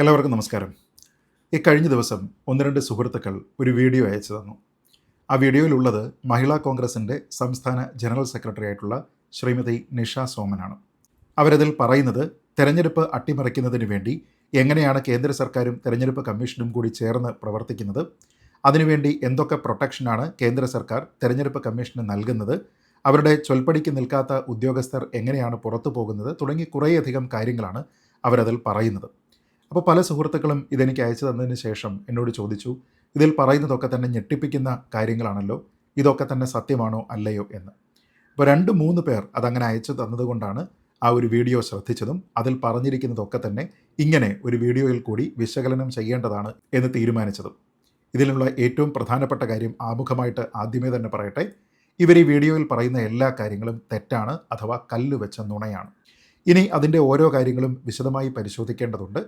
എല്ലാവർക്കും നമസ്കാരം. ഈ കഴിഞ്ഞ ദിവസം ഒന്ന് രണ്ട് സുഹൃത്തുക്കൾ ഒരു വീഡിയോ അയച്ചു തന്നു. ആ വീഡിയോയിലുള്ളത് മഹിളാ കോൺഗ്രസിന്റെ സംസ്ഥാന ജനറൽ സെക്രട്ടറി ആയിട്ടുള്ള ശ്രീമതി നിഷ സോമനാണ്. അവരതിൽ പറയുന്നത് തെരഞ്ഞെടുപ്പ് അട്ടിമറിക്കുന്നതിന് വേണ്ടി എങ്ങനെയാണ് കേന്ദ്ര സർക്കാരും തെരഞ്ഞെടുപ്പ് കമ്മീഷനും കൂടി ചേർന്ന് പ്രവർത്തിക്കുന്നത് അതിനുവേണ്ടി എന്തൊക്കെ പ്രൊട്ടക്ഷനാണ് കേന്ദ്ര സർക്കാർ തെരഞ്ഞെടുപ്പ് കമ്മീഷന് നൽകുന്നത് അവരുടെ ചൊൽപ്പടിക്ക് നിൽക്കാത്ത ഉദ്യോഗസ്ഥർ എങ്ങനെയാണ് പുറത്തു പോകുന്നത് തുടങ്ങി കുറേയധികം കാര്യങ്ങളാണ് അവരതിൽ പറയുന്നത്. അപ്പോൾ പല സുഹൃത്തുക്കളും ഇതെനിക്ക് അയച്ചു തന്നതിന് ശേഷം എന്നോട് ചോദിച്ചു ഇതിൽ പറയുന്നതൊക്കെ തന്നെ ഞെട്ടിപ്പിക്കുന്ന കാര്യങ്ങളാണല്ലോ ഇതൊക്കെ തന്നെ സത്യമാണോ അല്ലയോ എന്ന്? അപ്പോൾ രണ്ട് മൂന്ന് പേർ അതങ്ങനെ അയച്ചു തന്നതുകൊണ്ടാണ് ആ ഒരു വീഡിയോ ശ്രദ്ധിച്ചതും അതിൽ പറഞ്ഞിരിക്കുന്നതൊക്കെ തന്നെ ഇങ്ങനെ ഒരു വീഡിയോയിൽ കൂടി വിശകലനം ചെയ്യേണ്ടതാണ് എന്ന് തീരുമാനിച്ചതും. ഇതിലുള്ള ഏറ്റവും പ്രധാനപ്പെട്ട കാര്യം ആമുഖമായിട്ട് ആദ്യമേ തന്നെ പറയട്ടെ ഇവർ ഈ വീഡിയോയിൽ പറയുന്ന എല്ലാ കാര്യങ്ങളും തെറ്റാണ് അഥവാ കല്ല് വെച്ച നുണയാണ്. ഇനി അതിന്റെ ഓരോ കാര്യങ്ങളും വിശദമായി പരിശോധിക്കേണ്ടതുണ്ട്.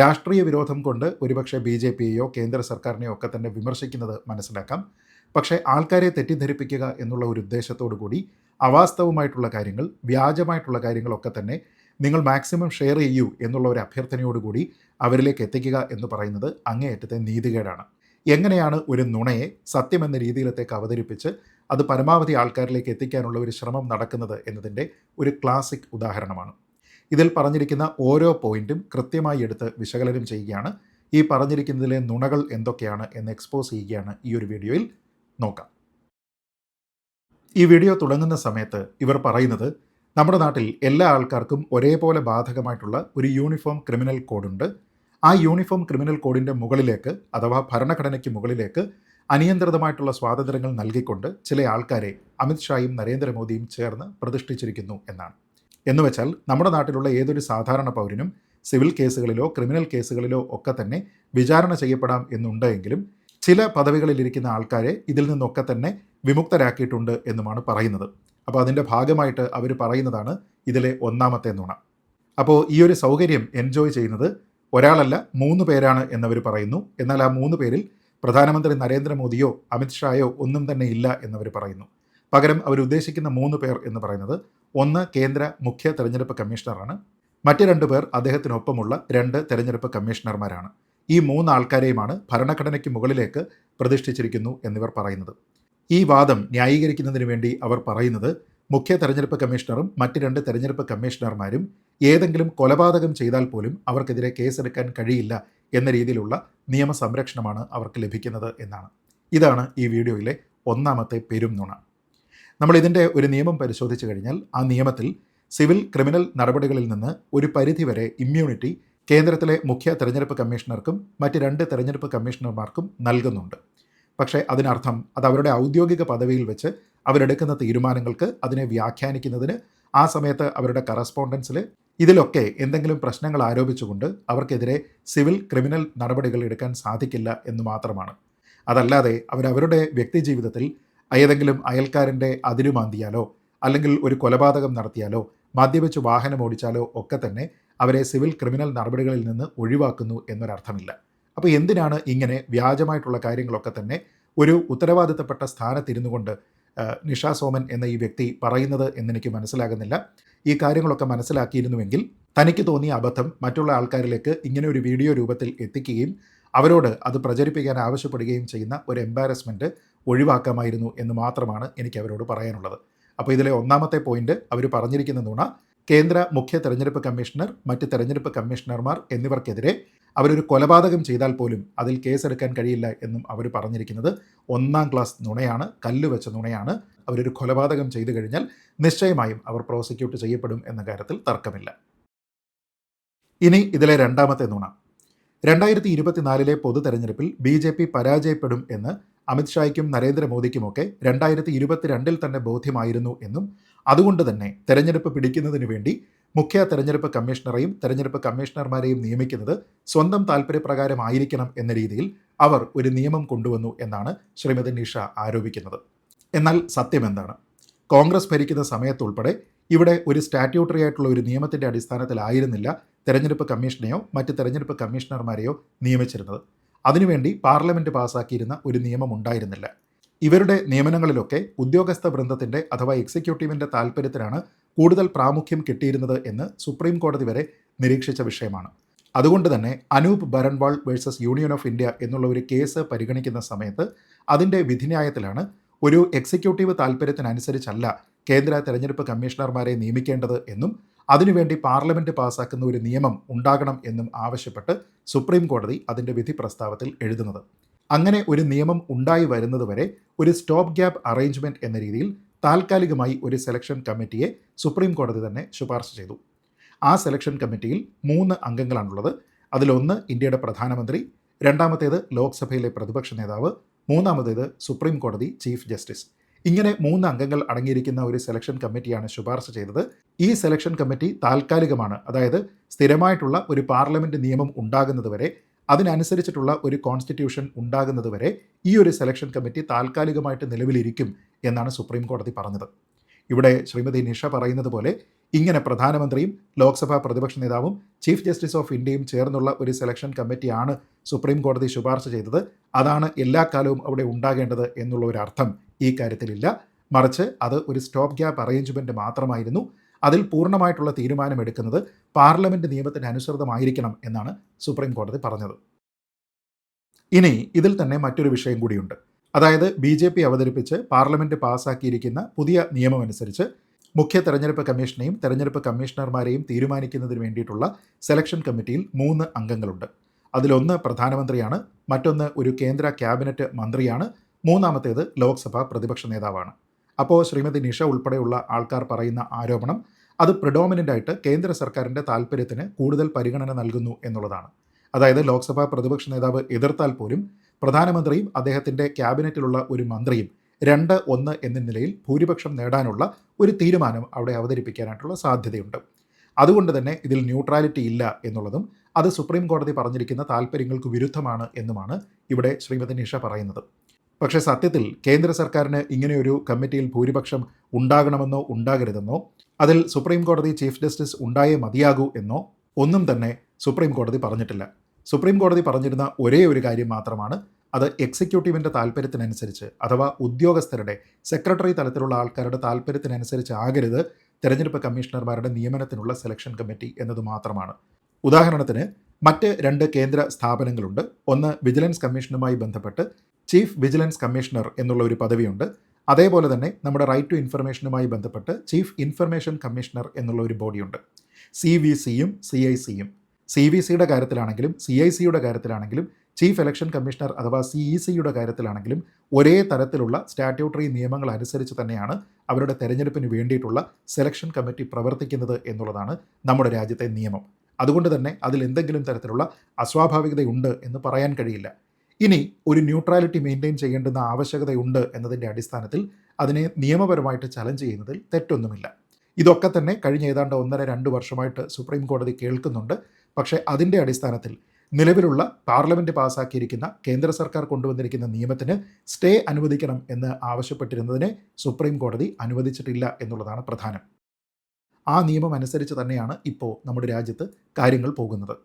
രാഷ്ട്രീയ വിരോധം കൊണ്ട് ഒരുപക്ഷെ ബി ജെ പിയെയോ കേന്ദ്ര സർക്കാരിനെയോ ഒക്കെ തന്നെ വിമർശിക്കുന്നത് മനസ്സിലാക്കാം. പക്ഷേ ആൾക്കാരെ തെറ്റിദ്ധരിപ്പിക്കുക എന്നുള്ള ഒരു ഉദ്ദേശത്തോടു കൂടി അവാസ്തവമായിട്ടുള്ള കാര്യങ്ങൾ വ്യാജമായിട്ടുള്ള കാര്യങ്ങളൊക്കെ തന്നെ നിങ്ങൾ മാക്സിമം ഷെയർ ചെയ്യൂ എന്നുള്ള ഒരു അഭ്യർത്ഥനയോടുകൂടി അവരിലേക്ക് എത്തിക്കുക എന്ന് പറയുന്നത് അങ്ങേയറ്റത്തെ നീതികേടാണ്. എങ്ങനെയാണ് ഒരു നുണയെ സത്യമെന്ന രീതിയിലത്തേക്ക് അവതരിപ്പിച്ച് അത് പരമാവധി ആൾക്കാരിലേക്ക് എത്തിക്കാനുള്ള ഒരു ശ്രമം നടക്കുന്നത് എന്നതിന്റെ ഒരു ക്ലാസിക് ഉദാഹരണമാണ്. ഇതിൽ പറഞ്ഞിരിക്കുന്ന ഓരോ പോയിന്റും കൃത്യമായി എടുത്ത് വിശകലനം ചെയ്യുകയാണ്. ഈ പറഞ്ഞിരിക്കുന്നതിലെ നുണകൾ എന്തൊക്കെയാണ് എന്ന് എക്സ്പോസ് ചെയ്യുകയാണ് ഈ ഒരു വീഡിയോയിൽ. നോക്കാം. ഈ വീഡിയോ തുടങ്ങുന്ന സമയത്ത് ഇവർ പറയുന്നത് നമ്മുടെ നാട്ടിൽ എല്ലാ ആൾക്കാർക്കും ഒരേപോലെ ബാധകമായിട്ടുള്ള ഒരു യൂണിഫോം ക്രിമിനൽ കോഡുണ്ട്. ആ യൂണിഫോം ക്രിമിനൽ കോഡിന്റെ മുകളിലേക്ക് അഥവാ ഭരണഘടനയ്ക്ക് മുകളിലേക്ക് അനിയന്ത്രിതമായിട്ടുള്ള സ്വാതന്ത്ര്യങ്ങൾ നൽകിക്കൊണ്ട് ചില ആൾക്കാരെ അമിത്ഷായും നരേന്ദ്രമോദിയും ചേർന്ന് പ്രതിഷ്ഠിച്ചിരിക്കുന്നു എന്നാണ്. എന്ന് വെച്ചാൽ നമ്മുടെ നാട്ടിലുള്ള ഏതൊരു സാധാരണ പൗരനും സിവിൽ കേസുകളിലോ ക്രിമിനൽ കേസുകളിലോ ഒക്കെ തന്നെ വിചാരണ ചെയ്യപ്പെടാം എന്നുണ്ടെങ്കിലും ചില പദവികളിലിരിക്കുന്ന ആൾക്കാരെ ഇതിൽ നിന്നൊക്കെ തന്നെ വിമുക്തരാക്കിയിട്ടുണ്ട് എന്നുമാണ് പറയുന്നത്. അപ്പോൾ അതിന്റെ ഭാഗമായിട്ട് അവർ പറയുന്നതാണ് ഇതിലെ ഒന്നാമത്തെ നുണ. അപ്പോൾ ഈ ഒരു സൗകര്യം എൻജോയ് ചെയ്യുന്നത് ഒരാളല്ല മൂന്ന് പേരാണ് എന്നവർ പറയുന്നു. എന്നാൽ ആ മൂന്ന് പേരിൽ പ്രധാനമന്ത്രി നരേന്ദ്രമോദിയോ അമിത്ഷായോ ഒന്നും തന്നെ ഇല്ല എന്നവർ പറയുന്നു. പകരം അവരുദ്ദേശിക്കുന്ന മൂന്ന് പേർ എന്ന് പറയുന്നത് ഒന്ന് കേന്ദ്ര മുഖ്യ തെരഞ്ഞെടുപ്പ് കമ്മീഷണറാണ്. മറ്റ് രണ്ട് പേർ അദ്ദേഹത്തിനൊപ്പമുള്ള രണ്ട് തെരഞ്ഞെടുപ്പ് കമ്മീഷണർമാരാണ്. ഈ മൂന്ന് ആൾക്കാരെയുമാണ് ഭരണഘടനയ്ക്ക് മുകളിലേക്ക് പ്രതിഷ്ഠിച്ചിരിക്കുന്നു എന്നിവർ പറയുന്നത്. ഈ വാദം ന്യായീകരിക്കുന്നതിന് വേണ്ടി അവർ പറയുന്നത് മുഖ്യ തെരഞ്ഞെടുപ്പ് കമ്മീഷണറും മറ്റ് രണ്ട് തെരഞ്ഞെടുപ്പ് കമ്മീഷണർമാരും ഏതെങ്കിലും കൊലപാതകം ചെയ്താൽ പോലും അവർക്കെതിരെ കേസെടുക്കാൻ കഴിയില്ല എന്ന രീതിയിലുള്ള നിയമസംരക്ഷണമാണ് അവർക്ക് ലഭിക്കുന്നത് എന്നാണ്. ഇതാണ് ഈ വീഡിയോയിലെ ഒന്നാമത്തെ പെരും നുണ നമ്മൾ ഇതിന്റെ ഒരു നിയമം പരിശോധിച്ചു കഴിഞ്ഞാൽ ആ നിയമത്തിൽ സിവിൽ ക്രിമിനൽ നടപടികളിൽ നിന്ന് ഒരു പരിധിവരെ ഇമ്മ്യൂണിറ്റി കേന്ദ്രത്തിലെ മുഖ്യ തെരഞ്ഞെടുപ്പ് കമ്മീഷണർക്കും മറ്റ് രണ്ട് തെരഞ്ഞെടുപ്പ് കമ്മീഷണർമാർക്കും നൽകുന്നുണ്ട്. പക്ഷേ അതിനർത്ഥം അത് അവരുടെ ഔദ്യോഗിക പദവിയിൽ വെച്ച് അവരെടുക്കുന്ന തീരുമാനങ്ങൾക്ക് അതിനെ വ്യാഖ്യാനിക്കുന്നതിന് ആ സമയത്ത് അവരുടെ കറസ്പോണ്ടൻസിൽ ഇതിലൊക്കെ എന്തെങ്കിലും പ്രശ്നങ്ങൾ ആരോപിച്ചുകൊണ്ട് അവർക്കെതിരെ സിവിൽ ക്രിമിനൽ നടപടികൾ എടുക്കാൻ സാധിക്കില്ല എന്ന് മാത്രമാണ്. അതല്ലാതെ അവരവരുടെ വ്യക്തി ജീവിതത്തിൽ ഏതെങ്കിലും അയൽക്കാരന്റെ അതിരുമാന്തിയാലോ അല്ലെങ്കിൽ ഒരു കൊലപാതകം നടത്തിയാലോ മദ്യപിച്ച് വാഹനം ഓടിച്ചാലോ ഒക്കെ തന്നെ അവരെ സിവിൽ ക്രിമിനൽ നടപടികളിൽ നിന്ന് ഒഴിവാക്കുന്നു എന്നൊരർത്ഥമില്ല. അപ്പോൾ എന്തിനാണ് ഇങ്ങനെ വ്യാജമായിട്ടുള്ള കാര്യങ്ങളൊക്കെ തന്നെ ഒരു ഉത്തരവാദിത്തപ്പെട്ട സ്ഥാനത്തിരുന്നു കൊണ്ട് നിഷ സോമൻ എന്ന ഈ വ്യക്തി പറയുന്നത് എന്നെനിക്ക് മനസ്സിലാകുന്നില്ല. ഈ കാര്യങ്ങളൊക്കെ മനസ്സിലാക്കിയിരുന്നുവെങ്കിൽ തനിക്ക് തോന്നിയ അബദ്ധം മറ്റുള്ള ആൾക്കാരിലേക്ക് ഇങ്ങനെ ഒരു വീഡിയോ രൂപത്തിൽ എത്തിക്കുകയും അവരോട് അത് പ്രചരിപ്പിക്കാൻ ആവശ്യപ്പെടുകയും ചെയ്യുന്ന ഒരു എംബാരസ്മെന്റ് ഒഴിവാക്കാമായിരുന്നു എന്ന് മാത്രമാണ് എനിക്ക് അവരോട് പറയാനുള്ളത്. അപ്പോൾ ഇതിലെ ഒന്നാമത്തെ പോയിന്റ് അവർ പറഞ്ഞിരിക്കുന്ന നുണ കേന്ദ്ര മുഖ്യ തെരഞ്ഞെടുപ്പ് കമ്മീഷണർ മറ്റ് തെരഞ്ഞെടുപ്പ് കമ്മീഷണർമാർ എന്നിവർക്കെതിരെ അവരൊരു കൊലപാതകം ചെയ്താൽ പോലും അതിൽ കേസെടുക്കാൻ കഴിയില്ല എന്നും അവർ പറഞ്ഞിരിക്കുന്നത് ഒന്നാം ക്ലാസ് നുണയാണ് കല്ലുവെച്ച നുണയാണ്. അവരൊരു കൊലപാതകം ചെയ്തു കഴിഞ്ഞാൽ നിശ്ചയമായും അവർ പ്രോസിക്യൂട്ട് ചെയ്യപ്പെടും എന്ന കാര്യത്തിൽ തർക്കമില്ല. ഇനി ഇതിലെ രണ്ടാമത്തെ നുണ. രണ്ടായിരത്തി ഇരുപത്തിനാലിലെ പൊതു തെരഞ്ഞെടുപ്പിൽ ബി ജെ പി പരാജയപ്പെടും എന്ന് അമിത്ഷായ്ക്കും നരേന്ദ്രമോദിക്കുമൊക്കെ രണ്ടായിരത്തി ഇരുപത്തിരണ്ടിൽ തന്നെ ബോധ്യമായിരുന്നു എന്നും അതുകൊണ്ട് തന്നെ തെരഞ്ഞെടുപ്പ് പിടിക്കുന്നതിന് വേണ്ടി മുഖ്യ തെരഞ്ഞെടുപ്പ് കമ്മീഷണറെയും തെരഞ്ഞെടുപ്പ് കമ്മീഷണർമാരെയും നിയമിക്കുന്നത് സ്വന്തം താല്പര്യപ്രകാരമായിരിക്കണം എന്ന രീതിയിൽ അവർ ഒരു നിയമം കൊണ്ടുവന്നു എന്നാണ് ശ്രീമതി നിഷ ആരോപിക്കുന്നത്. എന്നാൽ സത്യം എന്താണ്? കോൺഗ്രസ് ഭരിക്കുന്ന സമയത്തുൾപ്പെടെ ഇവിടെ ഒരു സ്റ്റാറ്റ്യൂട്ടറി ആയിട്ടുള്ള ഒരു നിയമത്തിന്റെ അടിസ്ഥാനത്തിലായിരുന്നില്ല തെരഞ്ഞെടുപ്പ് കമ്മീഷനെയോ മറ്റ് തെരഞ്ഞെടുപ്പ് കമ്മീഷണർമാരെയോ നിയമിച്ചിരുന്നത്. അതിനുവേണ്ടി പാർലമെന്റ് പാസാക്കിയിരുന്ന ഒരു നിയമം ഉണ്ടായിരുന്നില്ല. ഇവരുടെ നിയമനങ്ങളിലൊക്കെ ഉദ്യോഗസ്ഥ വൃന്ദത്തിന്റെ അഥവാ എക്സിക്യൂട്ടീവിന്റെ താല്പര്യത്തിനാണ് കൂടുതൽ പ്രാമുഖ്യം കിട്ടിയിരുന്നത് എന്ന് സുപ്രീം കോടതി വരെ നിരീക്ഷിച്ച വിഷയമാണ്. അതുകൊണ്ട് തന്നെ Anoop Baranwal versus union of India എന്നുള്ള ഒരു കേസ് പരിഗണിക്കുന്ന സമയത്ത് അതിന്റെ വിധിന്യായത്തിലാണ് ഒരു എക്സിക്യൂട്ടീവ് താല്പര്യത്തിനനുസരിച്ചല്ല കേന്ദ്ര തെരഞ്ഞെടുപ്പ് കമ്മീഷണർമാരെ നിയമിക്കേണ്ടത് എന്നും അതിനുവേണ്ടി പാർലമെന്റ് പാസാക്കുന്ന ഒരു നിയമം ഉണ്ടാകണം എന്നും ആവശ്യപ്പെട്ട് സുപ്രീം കോടതി അതിന്റെ വിധി പ്രസ്താവത്തിൽ എഴുതുന്നത്. അങ്ങനെ ഒരു നിയമം ഉണ്ടായി വരുന്നതുവരെ ഒരു സ്റ്റോപ്പ് ഗ്യാപ്പ് അറേഞ്ച്മെന്റ് എന്ന രീതിയിൽ താൽക്കാലികമായി ഒരു സെലക്ഷൻ കമ്മിറ്റിയെ സുപ്രീം കോടതി തന്നെ ശുപാർശ ചെയ്തു. ആ സെലക്ഷൻ കമ്മിറ്റിയിൽ മൂന്ന് അംഗങ്ങളാണുള്ളത്. അതിലൊന്ന് ഇന്ത്യയുടെ പ്രധാനമന്ത്രി രണ്ടാമത്തേത് ലോക്സഭയിലെ പ്രതിപക്ഷ നേതാവ് മൂന്നാമത്തേത് സുപ്രീം കോടതി ചീഫ് ജസ്റ്റിസ്. ഇങ്ങനെ മൂന്ന് അംഗങ്ങൾ അടങ്ങിയിരിക്കുന്ന ഒരു സെലക്ഷൻ കമ്മിറ്റിയാണ് ശുപാർശ ചെയ്തത്. ഈ സെലക്ഷൻ കമ്മിറ്റി താൽക്കാലികമാണ്. അതായത് സ്ഥിരമായിട്ടുള്ള ഒരു പാർലമെന്റ് നിയമം ഉണ്ടാകുന്നതുവരെ അതിനനുസരിച്ചിട്ടുള്ള ഒരു കോൺസ്റ്റിറ്റ്യൂഷൻ ഉണ്ടാകുന്നതുവരെ ഈ ഒരു സെലക്ഷൻ കമ്മിറ്റി താൽക്കാലികമായിട്ട് നിലവിലിരിക്കും എന്നാണ് സുപ്രീം കോടതി പറഞ്ഞത്. ഇവിടെ ശ്രീമതി നിഷ പറയുന്നത് പോലെ ഇങ്ങനെ പ്രധാനമന്ത്രിയും ലോക്സഭാ പ്രതിപക്ഷ നേതാവും ചീഫ് ജസ്റ്റിസ് ഓഫ് ഇന്ത്യയും ചേർന്നുള്ള ഒരു സെലക്ഷൻ കമ്മിറ്റിയാണ് സുപ്രീം കോടതി ശുപാർശ ചെയ്തത്. അതാണ് എല്ലാ കാലവും അവിടെ ഉണ്ടാകേണ്ടത് എന്നുള്ള ഒരു അർത്ഥം. ഈ കാര്യത്തിലില്ല. മറിച്ച് അത് ഒരു സ്റ്റോപ്പ് ഗ്യാപ്പ് അറേഞ്ച്മെന്റ് മാത്രമായിരുന്നു. അതിൽ പൂർണമായിട്ടുള്ള തീരുമാനമെടുക്കുന്നത് പാർലമെന്റ് നിയമത്തിന് അനുസൃതമായിരിക്കണം എന്നാണ് സുപ്രീം കോടതി പറഞ്ഞത്. ഇനി ഇതിൽ തന്നെ മറ്റൊരു വിഷയം കൂടിയുണ്ട്. അതായത് ബി ജെ പി അവതരിപ്പിച്ച് പാർലമെന്റ് പാസ്സാക്കിയിരിക്കുന്ന പുതിയ നിയമമനുസരിച്ച് മുഖ്യ തെരഞ്ഞെടുപ്പ് കമ്മീഷനെയും തെരഞ്ഞെടുപ്പ് കമ്മീഷണർമാരെയും തീരുമാനിക്കുന്നതിന് വേണ്ടിയിട്ടുള്ള സെലക്ഷൻ കമ്മിറ്റിയിൽ മൂന്ന് അംഗങ്ങളുണ്ട്. അതിലൊന്ന് പ്രധാനമന്ത്രിയാണ് മറ്റൊന്ന് ഒരു കേന്ദ്ര ക്യാബിനറ്റ് മന്ത്രിയാണ് മൂന്നാമത്തേത് ലോക്സഭ പ്രതിപക്ഷ നേതാവാണ്. അപ്പോൾ ശ്രീമതി നിഷ ഉൾപ്പെടെയുള്ള ആൾക്കാർ പറയുന്ന ആരോപണം അത് പ്രിഡോമിനന്റ് ആയിട്ട് കേന്ദ്ര സർക്കാരിന്റെ താല്പര്യത്തിന് കൂടുതൽ പരിഗണന നൽകുന്നു എന്നുള്ളതാണ്. അതായത് ലോക്സഭാ പ്രതിപക്ഷ നേതാവ് എതിർത്താൽ പോലും പ്രധാനമന്ത്രിയും അദ്ദേഹത്തിന്റെ ക്യാബിനറ്റിലുള്ള ഒരു മന്ത്രിയും രണ്ട് ഒന്ന് എന്ന നിലയിൽ ഭൂരിപക്ഷം നേടാനുള്ള ഒരു തീരുമാനം അവിടെ അവതരിപ്പിക്കാനായിട്ടുള്ള സാധ്യതയുണ്ട്. അതുകൊണ്ട് തന്നെ ഇതിൽ ന്യൂട്രാലിറ്റി ഇല്ല എന്നുള്ളതും അത് സുപ്രീം കോടതി പറഞ്ഞിരിക്കുന്ന താല്പര്യങ്ങൾക്ക് വിരുദ്ധമാണ് എന്നുമാണ് ഇവിടെ ശ്രീമതി നിഷ പറയുന്നത്. പക്ഷേ സത്യത്തിൽ കേന്ദ്ര സർക്കാരിന് ഇങ്ങനെയൊരു കമ്മിറ്റിയിൽ ഭൂരിപക്ഷം ഉണ്ടാകണമെന്നോ ഉണ്ടാകരുതെന്നോ അതിൽ സുപ്രീം കോടതി ചീഫ് ജസ്റ്റിസ് ഉണ്ടായേ മതിയാകൂ എന്നോ ഒന്നും തന്നെ സുപ്രീം കോടതി പറഞ്ഞിട്ടില്ല. സുപ്രീം കോടതി പറഞ്ഞിരുന്ന ഒരേ ഒരു കാര്യം മാത്രമാണ് അത് എക്സിക്യൂട്ടീവിന്റെ താല്പര്യത്തിനനുസരിച്ച് അഥവാ ഉദ്യോഗസ്ഥരുടെ സെക്രട്ടറി തലത്തിലുള്ള ആൾക്കാരുടെ താല്പര്യത്തിനനുസരിച്ച് ആകരുത് തെരഞ്ഞെടുപ്പ് കമ്മീഷണർമാരുടെ നിയമനത്തിനുള്ള സെലക്ഷൻ കമ്മിറ്റി എന്നത് മാത്രമാണ്. ഉദാഹരണത്തിന് മറ്റ് രണ്ട് കേന്ദ്ര സ്ഥാപനങ്ങളുണ്ട്. ഒന്ന് വിജിലൻസ് കമ്മീഷനുമായി ബന്ധപ്പെട്ട് ചീഫ് വിജിലൻസ് കമ്മീഷണർ എന്നുള്ള ഒരു പദവിയുണ്ട്. അതേപോലെ തന്നെ നമ്മുടെ റൈറ്റ് ടു ഇൻഫർമേഷനുമായി ബന്ധപ്പെട്ട് ചീഫ് ഇൻഫർമേഷൻ കമ്മീഷണർ എന്നുള്ള ഒരു ബോഡിയുണ്ട്. സി വി സിയും സി ഐ സിയും. സി വി സിയുടെ കാര്യത്തിലാണെങ്കിലും സി ഐ സിയുടെ കാര്യത്തിലാണെങ്കിലും ചീഫ് ഇലക്ഷൻ കമ്മീഷണർ അഥവാ സി ഇ സിയുടെ കാര്യത്തിലാണെങ്കിലും ഒരേ തരത്തിലുള്ള സ്റ്റാറ്റ്യൂട്ടറി നിയമങ്ങൾ അനുസരിച്ച് തന്നെയാണ് അവരുടെ തെരഞ്ഞെടുപ്പിന് വേണ്ടിയിട്ടുള്ള സെലക്ഷൻ കമ്മിറ്റി പ്രവർത്തിക്കുന്നത് എന്നുള്ളതാണ് നമ്മുടെ രാജ്യത്തെ നിയമം. അതുകൊണ്ട് തന്നെ അതിൽ എന്തെങ്കിലും തരത്തിലുള്ള അസ്വാഭാവികതയുണ്ട് എന്ന് പറയാൻ കഴിയില്ല. ഇനി ഒരു ന്യൂട്രാലിറ്റി മെയിന്റെയിൻ ചെയ്യേണ്ടുന്ന ആവശ്യകതയുണ്ട് എന്നതിന്റെ അടിസ്ഥാനത്തിൽ അതിനെ നിയമപരമായിട്ട് ചലഞ്ച് ചെയ്യുന്നതിൽ തെറ്റൊന്നുമില്ല. ഇതൊക്കെ തന്നെ കഴിഞ്ഞ ഏതാണ്ട് ഒന്നര രണ്ട് വർഷമായിട്ട് സുപ്രീം കോടതി കേൾക്കുന്നുണ്ട്. പക്ഷേ അതിന്റെ അടിസ്ഥാനത്തിൽ നിലവിലുള്ള പാർലമെന്റ് പാസാക്കിയിരിക്കുന്ന കേന്ദ്ര സർക്കാർ കൊണ്ടുവന്നിരിക്കുന്ന നിയമത്തിന് സ്റ്റേ അനുവദിക്കണം എന്ന് ആവശ്യപ്പെട്ടിരുന്നതിനെ സുപ്രീം കോടതി അനുവദിച്ചിട്ടില്ല എന്നുള്ളതാണ് പ്രധാനം. ആ നിയമം അനുസരിച്ച് തന്നെയാണ് ഇപ്പോൾ നമ്മുടെ രാജ്യത്ത് കാര്യങ്ങൾ പോകുന്നത്.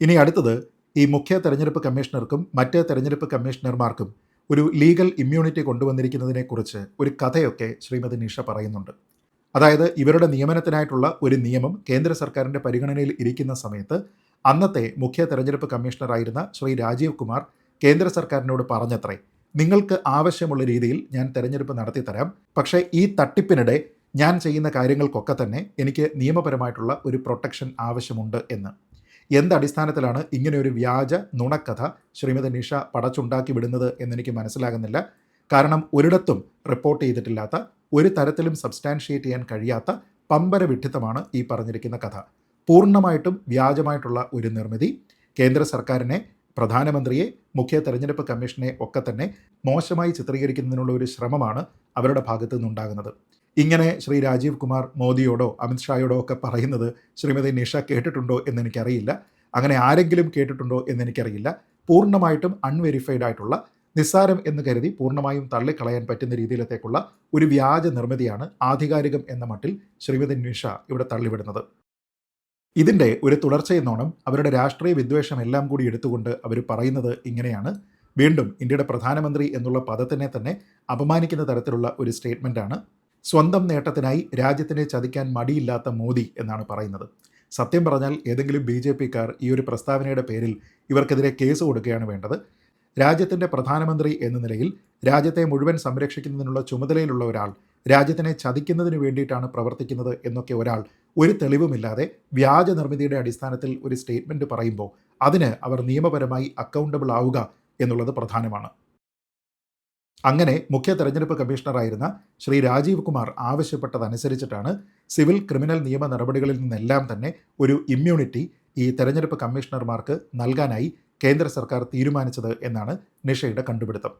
ഇനി അടുത്തത് ഈ മുഖ്യ തെരഞ്ഞെടുപ്പ് കമ്മീഷണർക്കും മറ്റ് തെരഞ്ഞെടുപ്പ് കമ്മീഷണർമാർക്കും ഒരു ലീഗൽ ഇമ്മ്യൂണിറ്റി കൊണ്ടുവന്നിരിക്കുന്നതിനെക്കുറിച്ച് ഒരു കഥയൊക്കെ ശ്രീമതി നിഷ പറയുന്നുണ്ട്. അതായത് ഇവരുടെ നിയമനത്തിനായിട്ടുള്ള ഒരു നിയമം കേന്ദ്ര സർക്കാരിന്റെ പരിഗണനയിൽ ഇരിക്കുന്ന സമയത്ത് അന്നത്തെ മുഖ്യ തെരഞ്ഞെടുപ്പ് കമ്മീഷണറായിരുന്ന ശ്രീ രാജീവ് കുമാർ കേന്ദ്ര സർക്കാരിനോട് പറഞ്ഞത്രേ നിങ്ങൾക്ക് ആവശ്യമുള്ള രീതിയിൽ ഞാൻ തെരഞ്ഞെടുപ്പ് നടത്തി തരാം. പക്ഷേ ഈ തട്ടിപ്പിനിടെ ഞാൻ ചെയ്യുന്ന കാര്യങ്ങൾക്കൊക്കെ തന്നെ എനിക്ക് നിയമപരമായിട്ടുള്ള ഒരു പ്രൊട്ടക്ഷൻ ആവശ്യമുണ്ട് എന്ന്. എന്ത് അടിസ്ഥാനത്തിലാണ് ഇങ്ങനെ ഒരു വ്യാജ നുണക്കഥ ശ്രീമതി നിഷ പടച്ചുണ്ടാക്കി വിടുന്നത് എന്നെനിക്ക് മനസ്സിലാകുന്നില്ല. കാരണം ഒരിടത്തും റിപ്പോർട്ട് ചെയ്തിട്ടില്ലാത്ത ഒരു തരത്തിലും സബ്സ്റ്റാൻഷിയേറ്റ് ചെയ്യാൻ കഴിയാത്ത പമ്പര വിഡ്ഢിത്തമാണ് ഈ പറഞ്ഞിരിക്കുന്ന കഥ. പൂർണമായിട്ടും വ്യാജമായിട്ടുള്ള ഒരു നിർമ്മിതി. കേന്ദ്ര സർക്കാരിനെ പ്രധാനമന്ത്രിയെ മുഖ്യ തെരഞ്ഞെടുപ്പ് കമ്മീഷനെ ഒക്കെ തന്നെ മോശമായി ചിത്രീകരിക്കുന്നതിനുള്ള ഒരു ശ്രമമാണ് അവരുടെ ഭാഗത്തു നിന്നുണ്ടാകുന്നത്. ഇങ്ങനെ ശ്രീ രാജീവ് കുമാർ മോദിയോടോ അമിത്ഷായോടോ ഒക്കെ പറയുന്നത് ശ്രീമതി നിഷ കേട്ടിട്ടുണ്ടോ എന്ന് എനിക്കറിയില്ല. അങ്ങനെ ആരെങ്കിലും കേട്ടിട്ടുണ്ടോ എന്ന് എനിക്കറിയില്ല. പൂർണമായിട്ടും അൺവെരിഫൈഡ് ആയിട്ടുള്ള നിസ്സാരം എന്ന് കരുതി പൂർണമായും തള്ളിക്കളയാൻ പറ്റുന്ന രീതിയിലത്തേക്കുള്ള ഒരു വ്യാജ നിർമ്മിതിയാണ് ആധികാരികം എന്ന മട്ടിൽ ശ്രീമതി നിഷ ഇവിടെ തള്ളിവിടുന്നത്. ഇതിന്റെ ഒരു തുടർച്ചയെന്നോണം അവരുടെ രാഷ്ട്രീയ വിദ്വേഷം എല്ലാം കൂടി എടുത്തുകൊണ്ട് അവർ പറയുന്നത് ഇങ്ങനെയാണ്. വീണ്ടും ഇന്ത്യയുടെ പ്രധാനമന്ത്രി എന്നുള്ള പദത്തിനെ തന്നെ അപമാനിക്കുന്ന തരത്തിലുള്ള ഒരു സ്റ്റേറ്റ്മെന്റാണ് സ്വന്തം നേട്ടത്തിനായി രാജ്യത്തിനെ ചതിക്കാൻ മടിയില്ലാത്ത മോദി എന്നാണ് പറയുന്നത്. സത്യം പറഞ്ഞാൽ ഏതെങ്കിലും ബി ജെ പിക്കാർ ഈ ഒരു പ്രസ്താവനയുടെ പേരിൽ ഇവർക്കെതിരെ കേസ് കൊടുക്കുകയാണ് വേണ്ടത്. രാജ്യത്തിന്റെ പ്രധാനമന്ത്രി എന്ന നിലയിൽ രാജ്യത്തെ മുഴുവൻ സംരക്ഷിക്കുന്നതിനുള്ള ചുമതലയിലുള്ള ഒരാൾ രാജ്യത്തിനെ ചതിക്കുന്നതിന് വേണ്ടിയിട്ടാണ് പ്രവർത്തിക്കുന്നത് എന്നൊക്കെ ഒരാൾ ഒരു തെളിവുമില്ലാതെ വ്യാജ നിർമ്മിതിയുടെ അടിസ്ഥാനത്തിൽ ഒരു സ്റ്റേറ്റ്മെന്റ് പറയുമ്പോൾ അതിന് അവർ നിയമപരമായി അക്കൗണ്ടബിൾ ആവുക എന്നുള്ളത് പ്രധാനമാണ്. അങ്ങനെ മുഖ്യ തെരഞ്ഞെടുപ്പ് കമ്മീഷണറായിരുന്ന ശ്രീ രാജീവ് കുമാർ ആവശ്യപ്പെട്ടതനുസരിച്ചിട്ടാണ് സിവിൽ ക്രിമിനൽ നിയമ നടപടികളിൽ നിന്നെല്ലാം തന്നെ ഒരു ഇമ്മ്യൂണിറ്റി ഈ തെരഞ്ഞെടുപ്പ് കമ്മീഷണർമാർക്ക് നൽകാനായി കേന്ദ്ര സർക്കാർ തീരുമാനിച്ചത് എന്നാണ് നിഷയുടെ കണ്ടുപിടുത്തം.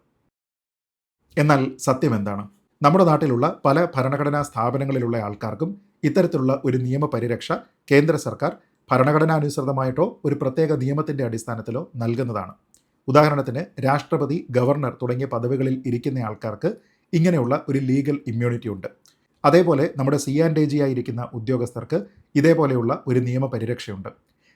എന്നാൽ സത്യം എന്താണ്? നമ്മുടെ നാട്ടിലുള്ള പല ഭരണഘടനാ സ്ഥാപനങ്ങളിലുള്ള ആൾക്കാർക്കും ഇത്തരത്തിലുള്ള ഒരു നിയമപരിരക്ഷ കേന്ദ്ര സർക്കാർ ഭരണഘടനാനുസൃതമായിട്ടോ ഒരു പ്രത്യേക നിയമത്തിന്റെ അടിസ്ഥാനത്തിലോ നൽകുന്നതാണ്. ഉദാഹരണത്തിന് രാഷ്ട്രപതി ഗവർണർ തുടങ്ങിയ പദവികളിൽ ഇരിക്കുന്ന ആൾക്കാർക്ക് ഇങ്ങനെയുള്ള ഒരു ലീഗൽ ഇമ്മ്യൂണിറ്റി ഉണ്ട്. അതേപോലെ നമ്മുടെ സി ആൻഡ് ആയിരിക്കുന്ന ഉദ്യോഗസ്ഥർക്ക് ഇതേപോലെയുള്ള ഒരു നിയമപരിരക്ഷയുണ്ട്.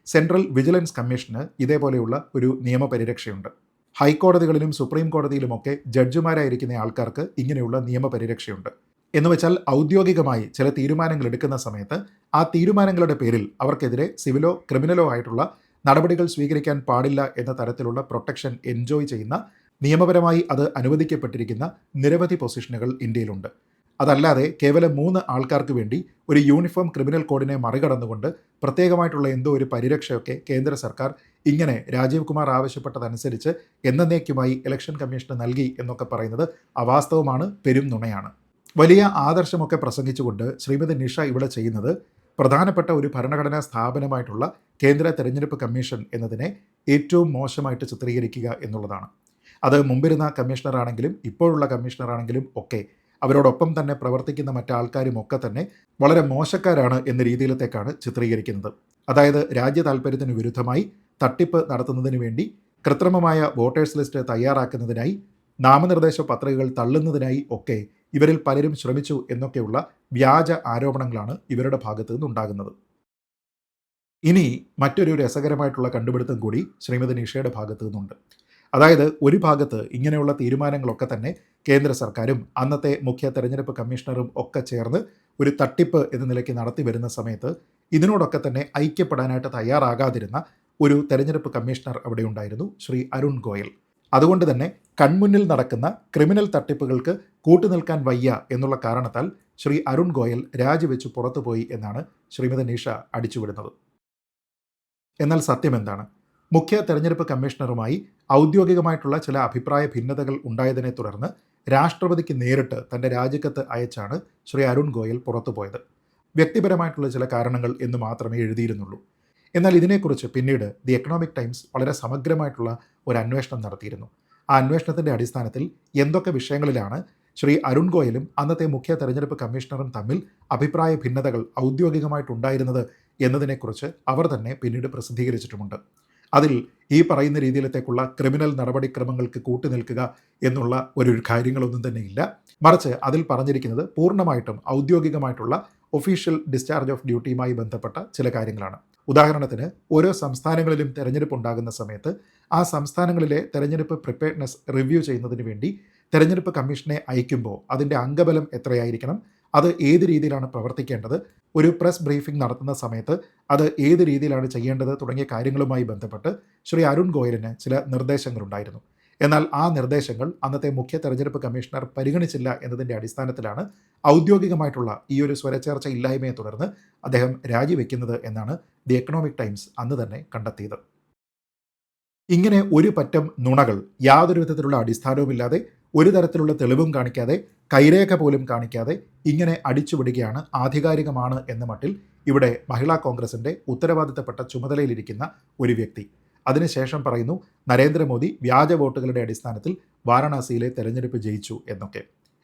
സെൻട്രൽ വിജിലൻസ് കമ്മീഷന് ഇതേപോലെയുള്ള ഒരു നിയമപരിരക്ഷയുണ്ട്. ഹൈക്കോടതികളിലും സുപ്രീം കോടതിയിലുമൊക്കെ ജഡ്ജിമാരായിരിക്കുന്ന ആൾക്കാർക്ക് ഇങ്ങനെയുള്ള നിയമപരിരക്ഷയുണ്ട്. എന്ന് വെച്ചാൽ ഔദ്യോഗികമായി ചില തീരുമാനങ്ങൾ എടുക്കുന്ന സമയത്ത് ആ തീരുമാനങ്ങളുടെ പേരിൽ അവർക്കെതിരെ സിവിലോ ക്രിമിനലോ ആയിട്ടുള്ള നടപടികൾ സ്വീകരിക്കാൻ പാടില്ല എന്ന തരത്തിലുള്ള പ്രൊട്ടക്ഷൻ എൻജോയ് ചെയ്യുന്ന നിയമപരമായി അത് അനുവദിക്കപ്പെട്ടിരിക്കുന്ന നിരവധി പൊസിഷനുകൾ ഇന്ത്യയിലുണ്ട്. അതല്ലാതെ കേവലം മൂന്ന് ആൾക്കാർക്ക് വേണ്ടി ഒരു യൂണിഫോം ക്രിമിനൽ കോഡിനെ മറികടന്നുകൊണ്ട് പ്രത്യേകമായിട്ടുള്ള എന്തോ ഒരു പരിരക്ഷയൊക്കെ കേന്ദ്ര സർക്കാർ ഇങ്ങനെ രാജീവ് കുമാർ ആവശ്യപ്പെട്ടതനുസരിച്ച് എന്നേക്കുമായി ഇലക്ഷൻ കമ്മീഷന് നൽകി എന്നൊക്കെ പറയുന്നത് അവാസ്തവമാണ് പെരും നുണയാണ്. വലിയ ആദർശമൊക്കെ പ്രസംഗിച്ചുകൊണ്ട് ശ്രീമതി നിഷ ഇവിടെ ചെയ്യുന്നത് പ്രധാനപ്പെട്ട ഒരു ഭരണഘടനാ സ്ഥാപനമായിട്ടുള്ള കേന്ദ്ര തെരഞ്ഞെടുപ്പ് കമ്മീഷൻ എന്നതിനെ ഏറ്റവും മോശമായിട്ട് ചിത്രീകരിക്കുക എന്നുള്ളതാണ്. അത് മുമ്പിരുന്ന കമ്മീഷണറാണെങ്കിലും ഇപ്പോഴുള്ള കമ്മീഷണറാണെങ്കിലും ഒക്കെ അവരോടൊപ്പം തന്നെ പ്രവർത്തിക്കുന്ന മറ്റാൾക്കാരും ഒക്കെ തന്നെ വളരെ മോശക്കാരാണ് എന്ന രീതിയിലത്തേക്കാണ് ചിത്രീകരിക്കുന്നത്. അതായത് രാജ്യ താൽപ്പര്യത്തിന് വിരുദ്ധമായി തട്ടിപ്പ് നടത്തുന്നതിന് വേണ്ടി കൃത്രിമമായ വോട്ടേഴ്സ് ലിസ്റ്റ് തയ്യാറാക്കുന്നതിനായി നാമനിർദ്ദേശ പത്രികകൾ തള്ളുന്നതിനായി ഒക്കെ ഇവരിൽ പലരും ശ്രമിച്ചു എന്നൊക്കെയുള്ള വ്യാജ ആരോപണങ്ങളാണ് ഇവരുടെ ഭാഗത്തു നിന്നുണ്ടാകുന്നത്. ഇനി മറ്റൊരു രസകരമായിട്ടുള്ള കണ്ടുപിടുത്തം കൂടി ശ്രീമതി നിഷയുടെ ഭാഗത്തു നിന്നുണ്ട്. അതായത് ഒരു ഭാഗത്ത് ഇങ്ങനെയുള്ള തീരുമാനങ്ങളൊക്കെ തന്നെ കേന്ദ്ര സർക്കാരും അന്നത്തെ മുഖ്യ തെരഞ്ഞെടുപ്പ് കമ്മീഷണറും ഒക്കെ ചേർന്ന് ഒരു തട്ടിപ്പ് എന്ന നിലയ്ക്ക് നടത്തി വരുന്ന സമയത്ത് ഇതിനോടൊക്കെ തന്നെ ഐക്യപ്പെടാനായിട്ട് തയ്യാറാകാതിരുന്ന ഒരു തെരഞ്ഞെടുപ്പ് കമ്മീഷണർ അവിടെ ഉണ്ടായിരുന്നു ശ്രീ അരുൺ ഗോയൽ. അതുകൊണ്ട് തന്നെ കൺമുന്നിൽ നടക്കുന്ന ക്രിമിനൽ തട്ടിപ്പുകൾക്ക് കൂട്ടുനിൽക്കാൻ വയ്യ എന്നുള്ള കാരണത്താൽ ശ്രീ അരുൺ ഗോയൽ രാജിവെച്ച് പുറത്തുപോയി എന്നാണ് ശ്രീമതി നിഷ അടിച്ചുവിടുന്നത്. എന്നാൽ സത്യം എന്താണ്? മുഖ്യ തെരഞ്ഞെടുപ്പ് കമ്മീഷണറുമായി ഔദ്യോഗികമായിട്ടുള്ള ചില അഭിപ്രായ ഭിന്നതകൾ ഉണ്ടായതിനെ തുടർന്ന് രാഷ്ട്രപതിക്ക് നേരിട്ട് തന്റെ രാജിക്കത്ത് അയച്ചാണ് ശ്രീ അരുൺ ഗോയൽ പുറത്തുപോയത് വ്യക്തിപരമായിട്ടുള്ള ചില കാരണങ്ങൾ എന്ന് മാത്രമേ എഴുതിയിരുന്നുള്ളൂ. എന്നാൽ ഇതിനെക്കുറിച്ച് പിന്നീട് ദി എക്കണോമിക് ടൈംസ് വളരെ സമഗ്രമായിട്ടുള്ള ഒരു അന്വേഷണം നടത്തിയിരുന്നു. ആ അന്വേഷണത്തിന്റെ അടിസ്ഥാനത്തിൽ എന്തൊക്കെ വിഷയങ്ങളിലാണ് ശ്രീ അരുൺ ഗോയലും അന്നത്തെ മുഖ്യ തെരഞ്ഞെടുപ്പ് കമ്മീഷണറും തമ്മിൽ അഭിപ്രായ ഭിന്നതകൾ ഔദ്യോഗികമായിട്ടുണ്ടായിരുന്നത് എന്നതിനെക്കുറിച്ച് അവർ തന്നെ പിന്നീട് പ്രസിദ്ധീകരിച്ചിട്ടുമുണ്ട്. അതിൽ ഈ പറയുന്ന രീതിയിലത്തേക്കുള്ള ക്രിമിനൽ നടപടിക്രമങ്ങൾക്ക് കൂട്ടുനിൽക്കുക എന്നുള്ള ഒരു കാര്യങ്ങളൊന്നും തന്നെ ഇല്ല മറിച്ച് അതിൽ പറഞ്ഞിരിക്കുന്നത് പൂർണമായിട്ടും ഔദ്യോഗികമായിട്ടുള്ള ഒഫീഷ്യൽ ഡിസ്ചാർജ് ഓഫ് ഡ്യൂട്ടിയുമായി ബന്ധപ്പെട്ട ചില കാര്യങ്ങളാണ്. ഉദാഹരണത്തിന് ഓരോ സംസ്ഥാനങ്ങളിലും തെരഞ്ഞെടുപ്പ് ഉണ്ടാകുന്ന സമയത്ത് ആ സംസ്ഥാനങ്ങളിലെ തെരഞ്ഞെടുപ്പ് പ്രിപ്പയർനെസ് റിവ്യൂ ചെയ്യുന്നതിന് വേണ്ടി തെരഞ്ഞെടുപ്പ് കമ്മീഷനെ അയക്കുമ്പോൾ അതിന്റെ അംഗബലം എത്രയായിരിക്കണം അത് ഏത് രീതിയിലാണ് പ്രവർത്തിക്കേണ്ടത് ഒരു പ്രസ് ബ്രീഫിംഗ് നടത്തുന്ന സമയത്ത് അത് ഏത് രീതിയിലാണ് ചെയ്യേണ്ടത് തുടങ്ങിയ കാര്യങ്ങളുമായി ബന്ധപ്പെട്ട് ശ്രീ അരുൺ ഗോയലിന് ചില നിർദ്ദേശങ്ങളുണ്ടായിരുന്നു. എന്നാൽ ആ നിർദ്ദേശങ്ങൾ അന്നത്തെ മുഖ്യ തെരഞ്ഞെടുപ്പ് കമ്മീഷണർ പരിഗണിച്ചില്ല എന്നതിന്റെ അടിസ്ഥാനത്തിലാണ് ഔദ്യോഗികമായിട്ടുള്ള ഈ ഒരു സ്വരച്ചേർച്ച ഇല്ലായ്മയെ തുടർന്ന് അദ്ദേഹം രാജിവെക്കുന്നത് എന്നാണ് ദി എക്കണോമിക് ടൈംസ് അന്ന് തന്നെ കണ്ടെത്തിയത്. ഇങ്ങനെ ഒരു പറ്റം നുണകൾ യാതൊരു വിധത്തിലുള്ള അടിസ്ഥാനവുമില്ലാതെ ഒരു തരത്തിലുള്ള തെളിവും കാണിക്കാതെ കൈരേഖ പോലും കാണിക്കാതെ ഇങ്ങനെ അടിച്ചുവിടുകയാണ് ആധികാരികമാണ് എന്ന മട്ടിൽ ഇവിടെ മഹിളാ കോൺഗ്രസിന്റെ ഉത്തരവാദിത്തപ്പെട്ട ചുമതലയിലിരിക്കുന്ന ഒരു വ്യക്തി. അതിനുശേഷം പറയുന്നു നരേന്ദ്രമോദി വ്യാജ വോട്ടുകളുടെ അടിസ്ഥാനത്തിൽ വാരണാസിയിലെ തെരഞ്ഞെടുപ്പ് ജയിച്ചു എന്നൊക്കെ.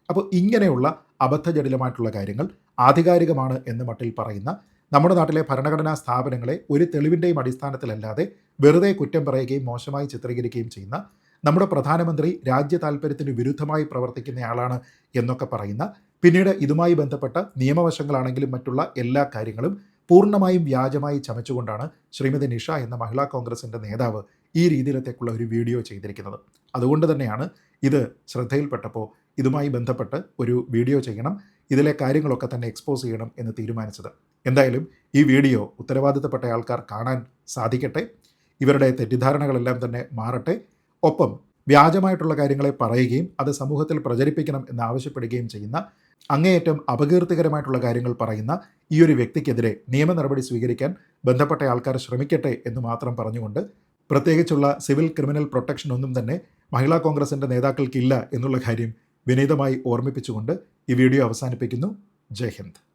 അപ്പോൾ ഇങ്ങനെയുള്ള അബദ്ധജടിലമായിട്ടുള്ള കാര്യങ്ങൾ ആധികാരികമാണ് എന്ന് മട്ടിൽ പറയുന്ന നമ്മുടെ നാട്ടിലെ ഭരണഘടനാ സ്ഥാപനങ്ങളെ ഒരു തെളിവിന്റെയും അടിസ്ഥാനത്തിലല്ലാതെ വെറുതെ കുറ്റം പറയുകയും മോശമായി ചിത്രീകരിക്കുകയും ചെയ്യുന്ന നമ്മുടെ പ്രധാനമന്ത്രി രാജ്യ താല്പര്യത്തിന് വിരുദ്ധമായി പ്രവർത്തിക്കുന്നയാളാണ് എന്നൊക്കെ പറയുന്ന പിന്നീട് ഇതുമായി ബന്ധപ്പെട്ട നിയമവശങ്ങളാണെങ്കിലും മറ്റുള്ള എല്ലാ കാര്യങ്ങളും പൂർണമായും വ്യാജമായി ചമച്ചുകൊണ്ടാണ് ശ്രീമതി നിഷ എന്ന മഹിളാ കോൺഗ്രസിന്റെ നേതാവ് ഈ രീതിയിലത്തേക്കുള്ള ഒരു വീഡിയോ ചെയ്തിരിക്കുന്നത്. അതുകൊണ്ട് തന്നെയാണ് ഇത് ശ്രദ്ധയിൽപ്പെട്ടപ്പോൾ ഇതുമായി ബന്ധപ്പെട്ട് ഒരു വീഡിയോ ചെയ്യണം ഇതിലെ കാര്യങ്ങളൊക്കെ തന്നെ എക്സ്പോസ് ചെയ്യണം എന്ന് തീരുമാനിച്ചത്. എന്തായാലും ഈ വീഡിയോ ഉത്തരവാദിത്തപ്പെട്ട ആൾക്കാർ കാണാൻ സാധിക്കട്ടെ ഇവരുടെ തെറ്റിദ്ധാരണകളെല്ലാം തന്നെ മാറട്ടെ ഒപ്പം വ്യാജമായിട്ടുള്ള കാര്യങ്ങളെ പറയുകയും അത് സമൂഹത്തിൽ പ്രചരിപ്പിക്കണം എന്ന് ആവശ്യപ്പെടുകയും ചെയ്യുന്ന അങ്ങേയറ്റം അപകീർത്തികരമായിട്ടുള്ള കാര്യങ്ങൾ പറയുന്ന ഈ ഒരു വ്യക്തിക്കെതിരെ നിയമ നടപടി സ്വീകരിക്കാൻ ബന്ധപ്പെട്ട ആൾക്കാർ ശ്രമിക്കട്ടെ എന്ന് മാത്രം പറഞ്ഞുകൊണ്ട് പ്രത്യേകിച്ചുള്ള സിവിൽ ക്രിമിനൽ പ്രൊട്ടക്ഷൻ ഒന്നും തന്നെ മഹിളാ കോൺഗ്രസിന്റെ നേതാക്കൾക്കില്ല എന്നുള്ള കാര്യം വിനീതമായി ഓർമ്മിപ്പിച്ചുകൊണ്ട് ഈ വീഡിയോ അവസാനിപ്പിക്കുന്നു. ജയ് ഹിന്ദ്.